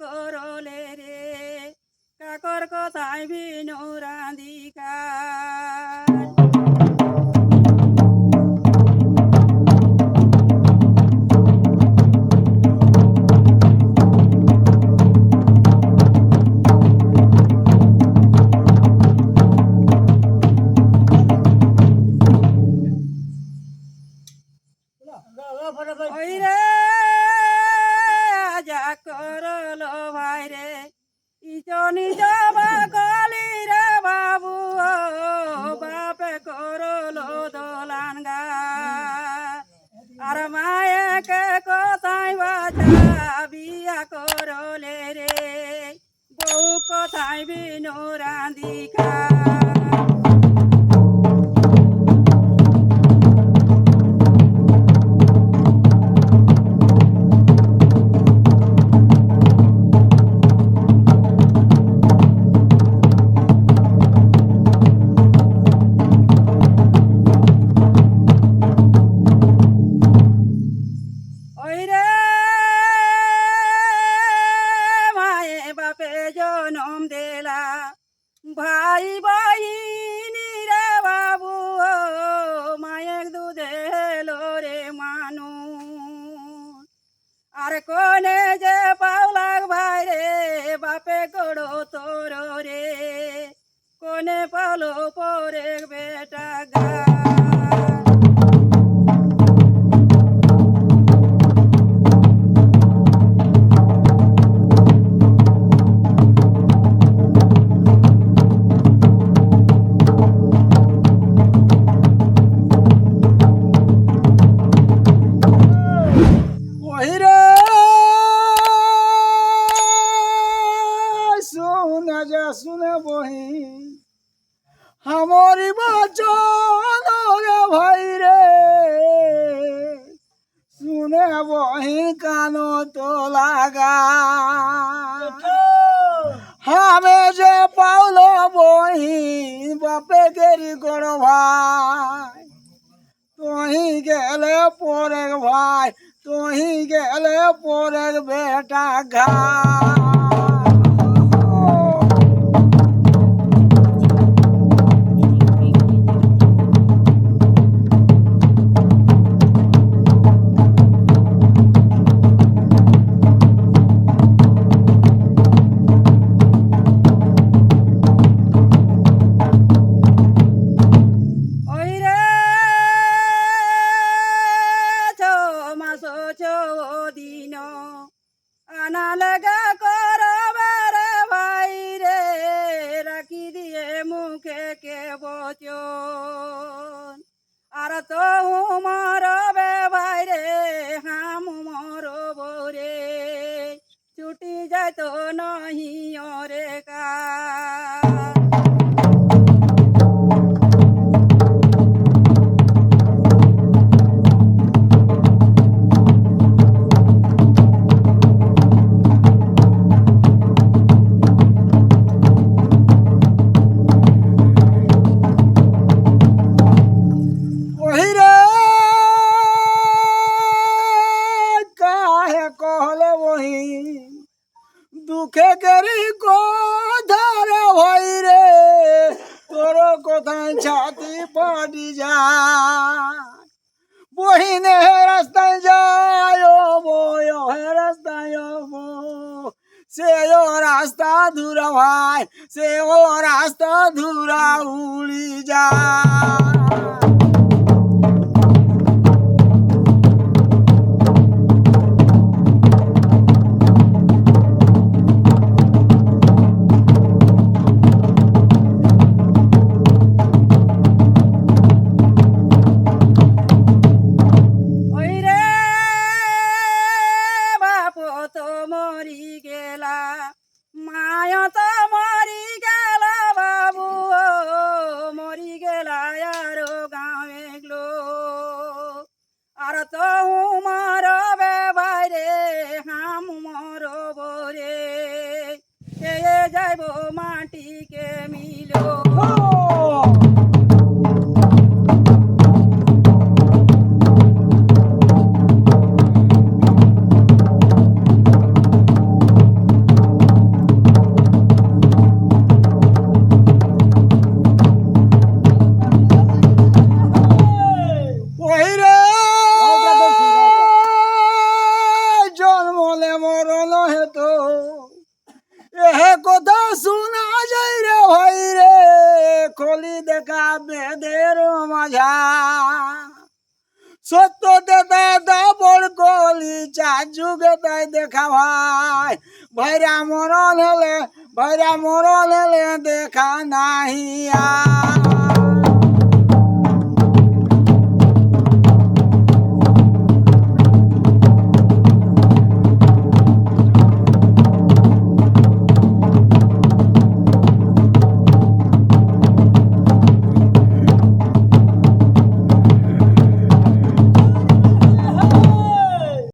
করলে রে কাকর কথায় বিনু ইচনি যাবা কলি বাবু বাপে করল দোলান গা। আর মায়েকে কোথায় বাজা বিয়া করলে রে? বউ কোথায় বিনু রাধিকা আর কোনে যে পাওলাক ভাই রে, বাপে গড়ো তোর রে। কোনে পালো পরে বেটা গা। বহি কান তো লাগা? হামে যে পাওলো বহি বাপে গেরি কর ভাই তহি গেলে পরের ভাই তুহি গেলে পরের বেটা ঘা আনা লাগা করবে রে ভাই রে রাখি দিয়ে মুখে কে বচন? আর তো মরবে দুঃখে গেরি কোধারে ভাই রে। তোর কোথায় ছাতি পাটি যায়। বহিনে রাস্তায় যায় ও হে রাস্তায়। সে ও রাস্তা ধুরা ভাই সে ও রাস্তা ধুরা উড়ি যায়। যাইব মাটিকে মিলো বেদের মাঝা। সত্য দাদা বড় গলি চার যুগে তাই দেখা ভাই। ভাইরা মরণ হলে, ভাইরা মরণ হলে দেখা নাহি আর।